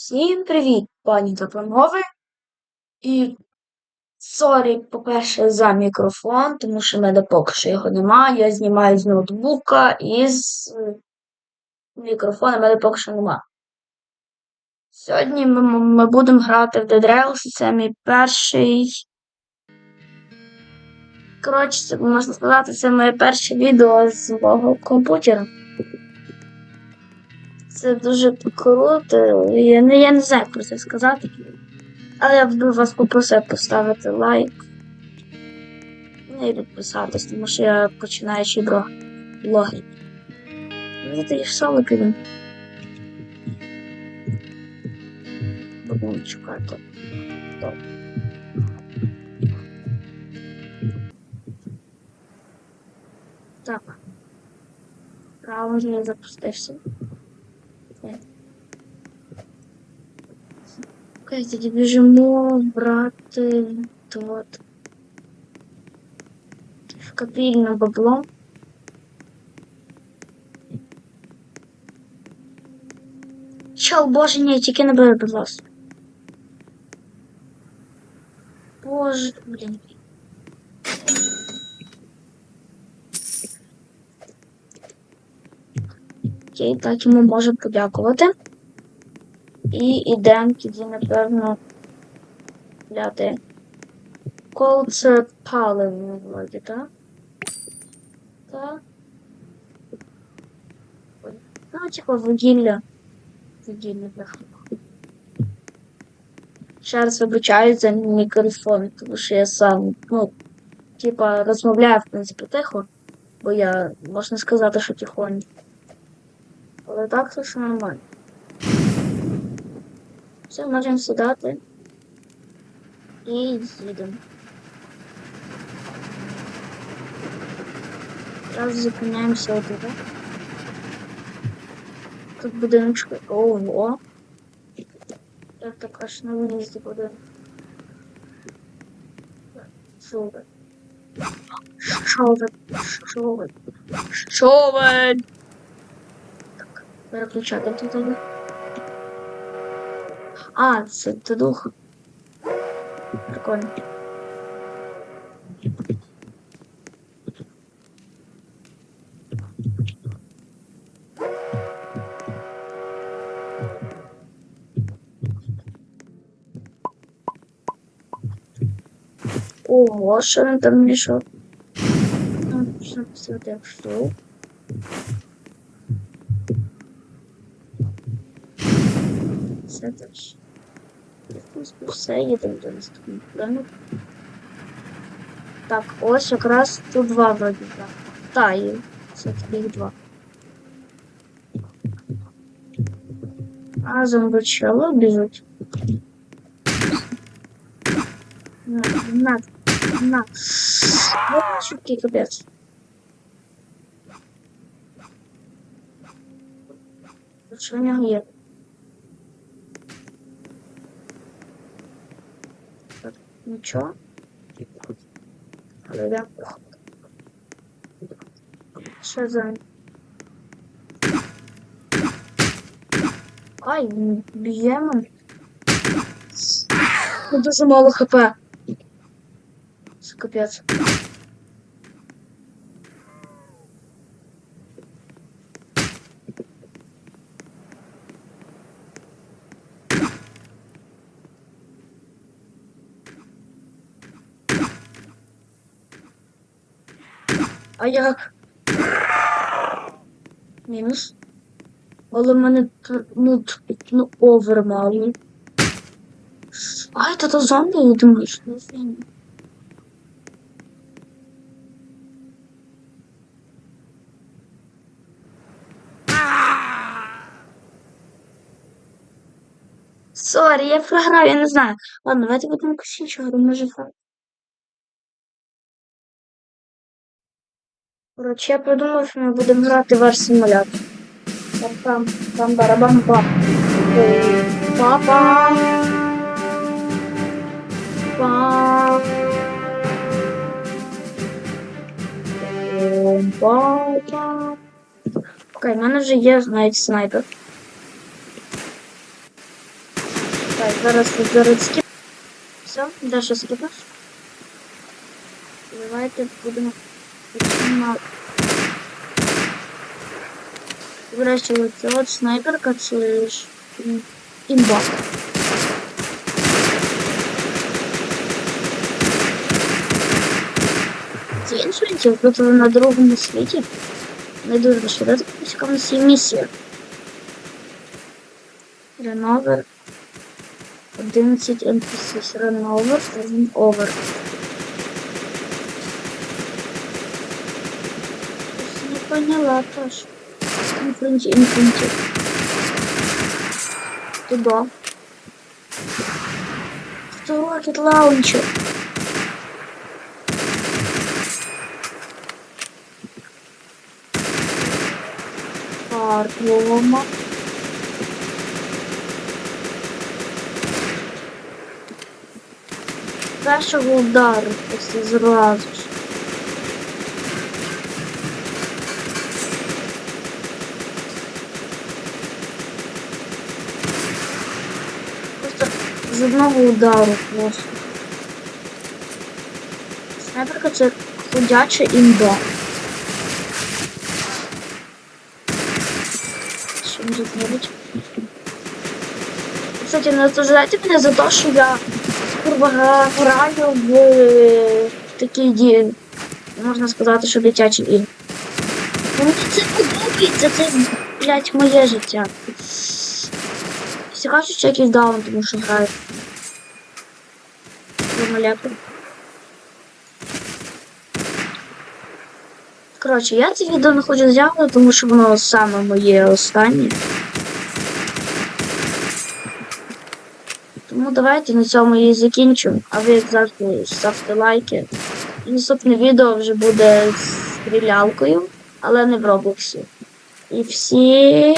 Всім привіт, пані та. І сорі, по-перше, за мікрофон, тому що в мене поки що його немає. Я знімаю з ноутбука і з мікрофона в мене поки що нема. Сьогодні ми, ми будемо грати в Dead Rails, це мій перший. Коротше, можна сказати, це моє перше відео з мого комп'ютера. Це дуже круто. Я не, я не знаю, про це сказати. Але я б вас попросив поставити лайк. Ну і підписатись, тому що я починаючий бро- блогер. Ну, ти ж соло піду. Будемо чекати. Так. Раунд запустився. Окей. Окей, тоді біжимо брати тут. В копільне бабло. Чел, боже, ні, тільки не бери, будь ласка. Боже, блін. Окей, так йому можу подякувати. І ідемо тоді, напевно, гляти. Кол це паливо, вроді, так? Так. Ну, типа вугілля. Вугілля, бляха. Ще раз вибачаю за мікрофон, тому що я сам, ну, типа, розмовляю, в принципі, тихо, бо я, можна сказати, що тихонь. Але так то що нормально. Все, можемо сідати. І їдемо. Зараз зупиняємося отут. Тут будиночки. Ого. Я так аж на виїзді буде. Човен. Човен. Човен. Човен. Переключати тоді. А, це, це дух. Прикольно. Ого, що він там мішав? Ну, Що писати, що? Це теж. В принципі, все, їдемо до наступного плану. Так, ось якраз тут два вроді два. Та, і це їх два. А зомбачело біжуть. На, на, на. Вот чутки капець. Що в нього є? Нічого. Але я Що за... Ай, б'ємо. Дуже мало хп. Капець. А як? Мінус. Але в мене т- ну, т- ну овер мало. А, это то зомби, я думаю, що це зомби. Сорі, я програв, я не знаю. Ладно, давайте будемо якось іншого гру, може грати. Коротше, я придумав, що ми будемо грати ваш симулятор. Там, там, там барабан баб. Папа. Папа. Папа. Окей, в мене вже є навіть снайпер. Так, зараз тут зараз скіп. Все, Даша скіпаш. Давайте будемо починати. До речі, оце от снайперка, це ж м, імба. Це інший тут на другому світі. Не дуже швидко цікаво всі місії. Реновер. 11 NPCs. Реновер. Один овер. Поняла теж. Інфренті, інфренті. Туда. Хто рокет лаунчер? Паркова. Першого удару після зразу ж. З одного удару просто. Снайперка це ходяча імба. Що може зробити? Кстати, не осуждайте мене за те, що я курва гра- граю в е, такі можна сказати, що дитячі ігри. Мені це подобається, це, блядь, моє життя. Всі кажуть, що якийсь даун, тому що граю. в. Коротше, я це відео не хочу зняти, тому що воно саме моє останнє. Тому давайте на цьому і закінчимо. А ви, як завжди, ставте лайки. І наступне відео вже буде з стрілялкою, але не в Роблоксі. І всім